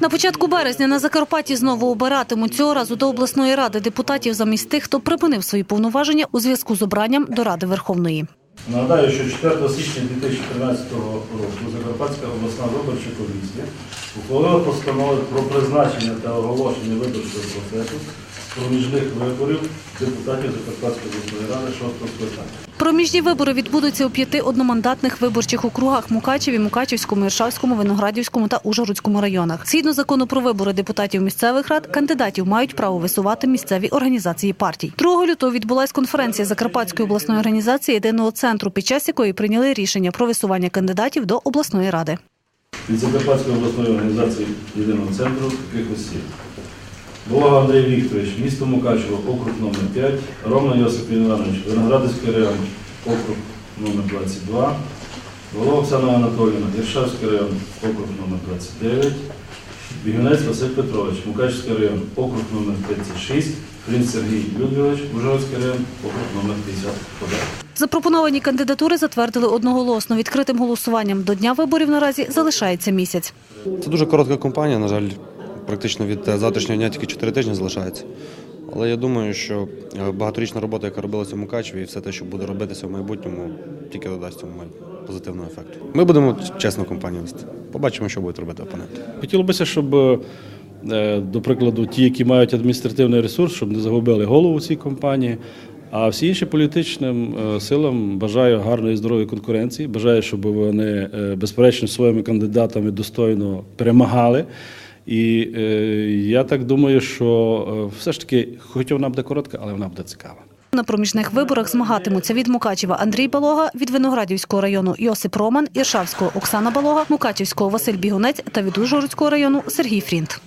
На початку березня на Закарпатті знову обиратимуть цього разу до обласної ради депутатів замість тих, хто припинив свої повноваження у зв'язку з обранням до Ради Верховної. Нагадаю, що 4 січня 2013 року Закарпатська обласна виборча комісія ухвалила постанови про призначення та оголошення виборчого процесу проміжних виборів депутатів Закарпатської обласної ради 6 скликання. Проміжні вибори відбудуться у п'яти одномандатних виборчих округах Мукачеві, Мукачівському, Іршавському, Виноградівському та Ужгородському районах. Згідно закону про вибори депутатів місцевих рад, кандидатів мають право висувати місцеві організації партій. 2 лютого відбулась конференція Закарпатської обласної організації єдиного центру, під час якої прийняли рішення про висування кандидатів до обласної ради. Від Закарпатської обласної організації єдиного центру таких осіб. Волога Андрій Вікторович, місто Мукачево, округ номер 5, Ромна Йосип Іванович, Виноградівський район, округ номер 22, Волова Оксана Анатоліївна, Іршавський район, округ номер 29, Бігунець Василь Петрович, Мукачевський район, округ номер 36, Фрінц Сергій Людвігович, Ужгородський район, округ номер 51. Запропоновані кандидатури затвердили одноголосно. Відкритим голосуванням до дня виборів наразі залишається місяць. Це дуже коротка кампанія, на жаль, практично від е, завтрашнього дня тільки 4 тижні залишається. Але я думаю, що е, багаторічна робота, яка робилася в Мукачеві, і все те, що буде робитися в майбутньому, тільки додасть цьому позитивного ефекту. Ми будемо чесну кампанію вести. Побачимо, що будуть робити опоненти. Хотілося б, щоб, е, до прикладу, ті, які мають адміністративний ресурс, щоб не загубили голову цій компанії. А всі інші політичним силам бажаю гарної здорової конкуренції. Бажаю, щоб вони безперечно своїми кандидатами достойно перемагали. І е, я так думаю, що е, все ж таки, хоч вона буде коротка, але вона буде цікава. На проміжних виборах змагатимуться від Мукачева Андрій Балога, від Виноградівського району Йосип Роман, Іршавського Оксана Балога, Мукачівського Василь Бігунець та від Ужгородського району Сергій Фрінт.